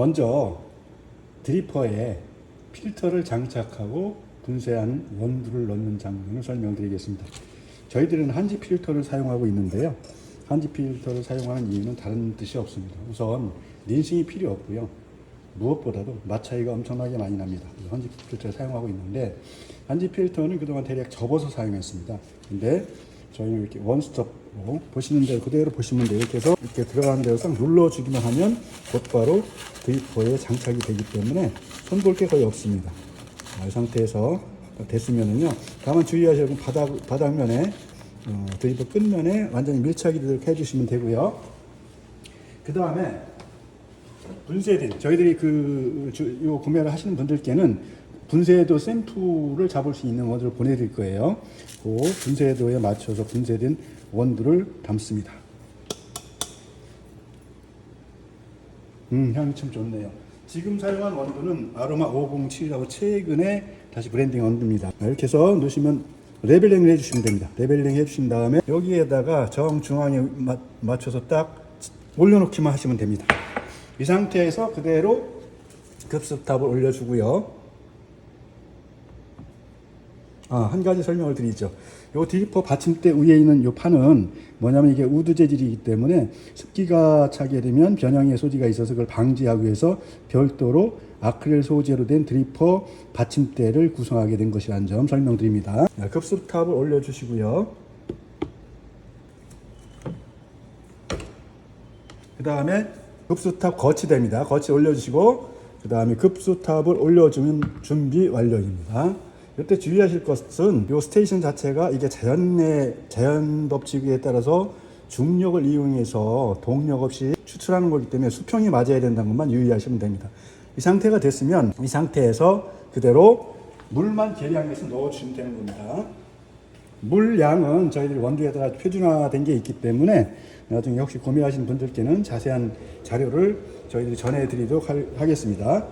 먼저 드리퍼에 필터를 장착하고 분쇄한 원두를 넣는 장면을 설명드리겠습니다. 저희들은 한지 필터를 사용하고 있는데요. 한지 필터를 사용하는 이유는 다른 뜻이 없습니다. 우선 린싱이 필요 없고요. 무엇보다도 맛 차이가 엄청나게 많이 납니다. 한지 필터를 사용하고 있는데 한지 필터는 그동안 대략 접어서 사용했습니다. 근데 저희는 이렇게 원스톱으로 보시는 대로 그대로 보시면 돼요. 이렇게 해서 이렇게 들어가는 대로 딱 눌러주기만 하면 곧바로 드리퍼에 장착이 되기 때문에 손볼 게 거의 없습니다. 아, 이 상태에서 됐으면은요. 다만 주의하셔야 할 바닥 바닥면에 어, 드리퍼 끝면에 완전히 밀착이 되도록 해주시면 되고요. 그 다음에 분쇄된 저희들이 그 주- 요 구매를 하시는 분들께는 분쇄도 샘플을 잡을 수 있는 원두를 보내드릴 거예요. 그 분쇄도에 맞춰서 분쇄된 원두를 담습니다. 음, 향이 참 좋네요. 지금 사용한 원두는 아로마 507이라고 최근에 다시 브랜딩 원두입니다. 이렇게 해서 넣으시면 레벨링을 해주시면 됩니다. 레벨링 해주신 다음에 여기에다가 정 중앙에 마- 맞춰서 딱 올려놓기만 하시면 됩니다. 이 상태에서 그대로 급습탑을 올려주고요. 아, 한 가지 설명을 드리죠. 요 드리퍼 받침대 위에 있는 요 판은 뭐냐면 이게 우드 재질이기 때문에 습기가 차게 되면 변형의 소지가 있어서 그걸 방지하기 위해서 별도로 아크릴 소재로 된 드리퍼 받침대를 구성하게 된 것이라는 점 설명드립니다. 자, 급습탑을 올려주시고요. 그 다음에 급수탑 거치대입니다. 거치 올려주시고 그 다음에 급수탑을 올려주면 준비 완료입니다. 이때 주의하실 것은 이 스테이션 자체가 이게 자연의 자연 법칙에 따라서 중력을 이용해서 동력 없이 추출하는 거기 때문에 수평이 맞아야 된다는 것만 유의하시면 됩니다. 이 상태가 됐으면 이 상태에서 그대로 물만 계량해서 넣어주시면 되는 겁니다. 물량은 저희들이 원두에다가 표준화된 게 있기 때문에 나중에 혹시 구매하신 분들께는 자세한 자료를 저희들이 전해드리도록 할- 하겠습니다.